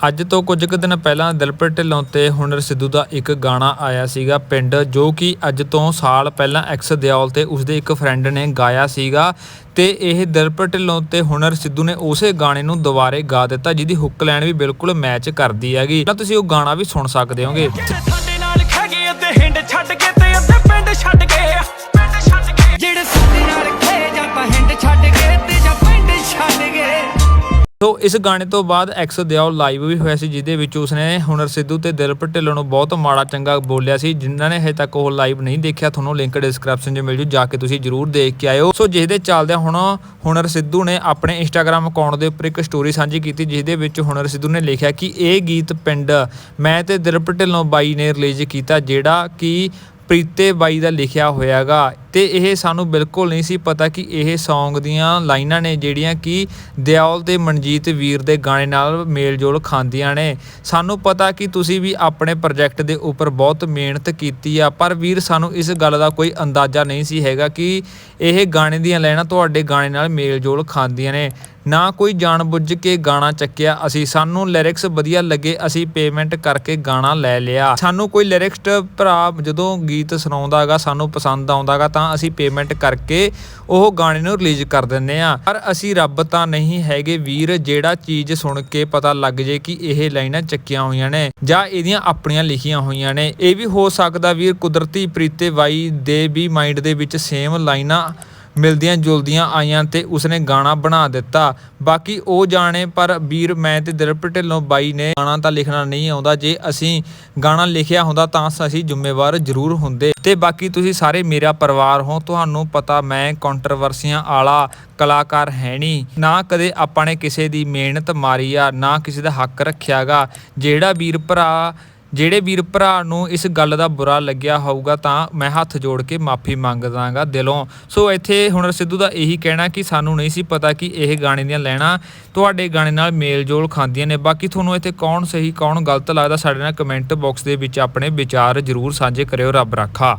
ਅੱਜ ਤੋਂ ਕੁਝ ਕੁ ਦਿਨ ਪਹਿਲਾਂ ਦਿਲਪ੍ਰੀਤ ਢਿੱਲੋਂ ਤੇ ਹੁਨਰ ਸਿੱਧੂ ਦਾ ਇੱਕ ਗਾਣਾ ਆਇਆ ਸੀਗਾ ਪਿੰਡ, ਜੋ ਕਿ ਅੱਜ ਤੋਂ ਸਾਲ ਪਹਿਲਾਂ ਐਕਸ ਦਿਓਲ ਤੇ ਉਸਦੇ ਇੱਕ ਫਰੈਂਡ ਨੇ ਗਾਇਆ ਸੀਗਾ ਤੇ ਇਹ ਦਿਲਪ੍ਰੀਤ ਢਿੱਲੋਂ ਤੇ ਹੁਨਰ ਸਿੱਧੂ ਨੇ ਉਸੇ ਗਾਣੇ ਨੂੰ ਦੁਬਾਰੇ ਗਾ ਦਿੱਤਾ, ਜਿਹਦੀ ਹੁੱਕ ਲਾਈਨ ਵੀ ਬਿਲਕੁਲ ਮੈਚ ਕਰਦੀ ਹੈਗੀ। ਤਾਂ ਤੁਸੀਂ ਉਹ ਗਾਣਾ ਵੀ ਸੁਣ ਸਕਦੇ ਹੋਗੇ। ਸਾਡੇ ਨਾਲ ਖੈਗੇ ਅੱਧੇ ਹਿੰਡ ਛੱਡ ਕੇ ਤੇ ਅੱਧੇ ਪਿੰਡ ਛੱਡ ਕੇ ਸੋ ਇਸ ਗਾਣੇ ਤੋਂ ਬਾਅਦ ਐਕਸ ਦਿਓ ਲਾਈਵ ਵੀ ਹੋਇਆ ਸੀ, ਜਿਹਦੇ ਵਿੱਚ ਉਸਨੇ ਹੁਨਰ ਸਿੱਧੂ ਤੇ ਦਿਲਪ੍ਰੀਤ ਢਿੱਲੋਂ ਨੂੰ ਬਹੁਤ ਮਾੜਾ ਚੰਗਾ ਬੋਲਿਆ ਸੀ। ਜਿਨ੍ਹਾਂ ਨੇ ਹਜੇ ਤੱਕ ਉਹ ਲਾਈਵ ਨਹੀਂ ਦੇਖਿਆ, ਤੁਹਾਨੂੰ ਲਿੰਕ ਡਿਸਕ੍ਰਿਪਸ਼ਨ 'ਚ ਮਿਲ ਜੂ, ਜਾ ਕੇ ਤੁਸੀਂ ਜਰੂਰ ਦੇਖ ਕੇ ਆਇਓ। ਸੋ ਜਿਹਦੇ ਚੱਲਦਿਆਂ ਹੁਣ ਹੁਨਰ ਸਿੱਧੂ ਨੇ ਆਪਣੇ ਇੰਸਟਾਗ੍ਰam ਅਕਾਊਂਟ ਦੇ ਉੱਪਰ ਇੱਕ ਸਟੋਰੀ ਸਾਂਝੀ ਕੀਤੀ, ਜਿਹਦੇ ਵਿੱਚ ਹੁਨਰ ਸਿੱਧੂ ਨੇ ਲਿਖਿਆ ਕਿ ਇਹ ਗੀਤ ਪਿੰਡ ਮੈਂ ਤੇ ਦਿਲਪ੍ਰੀਤ ਢਿੱਲੋਂ ਬਾਈ ਨੇ ਰਿਲੀਜ਼ ਕੀਤਾ, ਜਿਹੜਾ ਕਿ ਪ੍ਰੀਤੇ ਬਾਈ ਦਾ ਲਿਖਿਆ ਹੋਇਆਗਾ। ਤੇ ਇਹ ਸਾਨੂੰ ਬਿਲਕੁਲ ਨਹੀਂ ਸੀ ਪਤਾ ਕਿ ਇਹ Song ਦੀਆਂ ਲਾਈਨਾਂ ਨੇ ਜਿਹੜੀਆਂ ਕਿ ਦਿਓਲ ਤੇ ਮਨਜੀਤ ਵੀਰ ਦੇ ਗਾਣੇ ਨਾਲ ਮੇਲ-ਜੋਲ ਖਾਂਦੀਆਂ ਨੇ। ਸਾਨੂੰ ਪਤਾ ਕਿ ਤੁਸੀਂ ਵੀ ਆਪਣੇ ਪ੍ਰੋਜੈਕਟ ਦੇ ਉੱਪਰ ਬਹੁਤ ਮਿਹਨਤ ਕੀਤੀ ਆ, ਪਰ ਵੀਰ ਸਾਨੂੰ ਇਸ ਗੱਲ ਦਾ ਕੋਈ ਅੰਦਾਜ਼ਾ ਨਹੀਂ ਸੀ ਹੈਗਾ ਕਿ ਇਹ ਗਾਣੇ ਦੀਆਂ ਲਾਈਨਾਂ ਤੁਹਾਡੇ ਗਾਣੇ ਨਾਲ ਮੇਲ-ਜੋਲ ਖਾਂਦੀਆਂ ਨੇ। ਨਾ ਕੋਈ ਜਾਣਬੁੱਝ ਕੇ ਗਾਣਾ ਚੱਕਿਆ ਅਸੀਂ। ਸਾਨੂੰ ਲਿਰਿਕਸ ਵਧੀਆ ਲੱਗੇ, ਅਸੀਂ ਪੇਮੈਂਟ ਕਰਕੇ ਗਾਣਾ ਲੈ ਲਿਆ। ਸਾਨੂੰ ਕੋਈ ਲਿਰਿਕਸਟ ਭਰਾ ਜਦੋਂ ਗੀਤ ਸੁਣਾਉਂਦਾਗਾ ਸਾਨੂੰ ਪਸੰਦ ਆਉਂਦਾਗਾ ਤਾਂ ਅਸੀਂ ਪੇਮੈਂਟ ਕਰਕੇ ਉਹ ਗਾਣੇ ਨੂੰ ਰਿਲੀਜ਼ ਕਰ ਦਿੰਦੇ ਆ ਪਰ ਅਸੀਂ ਰੱਬ ਤਾਂ ਨਹੀਂ ਹੈਗੇ ਵੀਰ, ਜਿਹੜਾ ਚੀਜ਼ ਸੁਣ ਕੇ ਪਤਾ ਲੱਗ ਜੇ ਕਿ ਇਹ ਲਾਈਨਾਂ ਚੱਕੀਆਂ ਹੋਈਆਂ ਨੇ ਜਾਂ ਇਹਦੀਆਂ ਆਪਣੀਆਂ ਲਿਖੀਆਂ ਹੋਈਆਂ ਨੇ। ਇਹ ਵੀ ਹੋ ਸਕਦਾ ਵੀਰ ਕੁਦਰਤੀ ਪ੍ਰੀਤੇ ਬਾਈ ਦੇ ਵੀ ਮਾਈਂਡ ਦੇ ਵਿੱਚ ਸੇਮ ਲਾਈਨਾਂ ਮਿਲਦੀਆਂ ਜੁਲਦੀਆਂ ਆਈਆਂ ਤੇ ਉਸਨੇ ਗਾਣਾ ਬਣਾ ਦਿੱਤਾ। ਬਾਕੀ ਉਹ ਜਾਣੇ, ਪਰ ਵੀਰ ਮੈਂ ਤੇ ਦਿਲਪ੍ਰੀਤ ਢਿੱਲੋਂ ਬਾਈ ਨੇ ਗਾਣਾ ਤਾਂ ਲਿਖਣਾ ਨਹੀਂ ਆਉਂਦਾ। ਜੇ ਅਸੀਂ ਗਾਣਾ ਲਿਖਿਆ ਹੁੰਦਾ ਤਾਂ ਅਸੀਂ ਜ਼ਿੰਮੇਵਾਰ ਜ਼ਰੂਰ ਹੁੰਦੇ। ਤੇ ਬਾਕੀ ਤੁਸੀਂ ਸਾਰੇ ਮੇਰਾ ਪਰਿਵਾਰ ਹੋ, ਤੁਹਾਨੂੰ ਪਤਾ ਮੈਂ ਕੰਟਰੋਵਰਸੀਆਂ ਆਲਾ ਕਲਾਕਾਰ ਹੈ ਨਹੀਂ ਨਾ ਕਦੇ ਆਪਾਂ ਨੇ ਕਿਸੇ ਦੀ ਮਿਹਨਤ ਮਾਰੀ ਆ, ਨਾ ਕਿਸੇ ਦਾ ਹੱਕ ਰੱਖਿਆਗਾ ਜਿਹੜਾ ਵੀਰ ਭਰਾ ਜਿਹੜੇ ਵੀਰ ਭਰਾ ਨੂੰ ਇਸ ਗੱਲ ਦਾ ਬੁਰਾ ਲੱਗਿਆ ਹੋਊਗਾ ਤਾਂ ਮੈਂ ਹੱਥ ਜੋੜ ਕੇ ਮਾਫੀ ਮੰਗਦਾਗਾ ਦਿਲੋਂ। ਸੋ ਇੱਥੇ ਹੁਨਰ ਸਿੱਧੂ ਦਾ ਇਹੀ ਕਹਿਣਾ ਕਿ ਸਾਨੂੰ ਨਹੀਂ ਸੀ ਪਤਾ ਕਿ ਇਹ ਗਾਣੇ ਦੀਆਂ ਲੈਣਾ ਤੁਹਾਡੇ ਗਾਣੇ ਨਾਲ ਮੇਲ ਜੋਲ ਖਾਂਦੀਆਂ ਨੇ। ਬਾਕੀ ਤੁਹਾਨੂੰ ਇੱਥੇ ਕੌਣ ਸਹੀ, ਕੌਣ ਗਲਤ ਲੱਗਦਾ, ਸਾਡੇ ਨਾਲ ਕਮੈਂਟ ਬਾਕਸ ਦੇ ਵਿੱਚ ਆਪਣੇ ਵਿਚਾਰ ਜ਼ਰੂਰ ਸਾਂਝੇ ਕਰਿਓ। ਰੱਬ ਰਾਖਾ।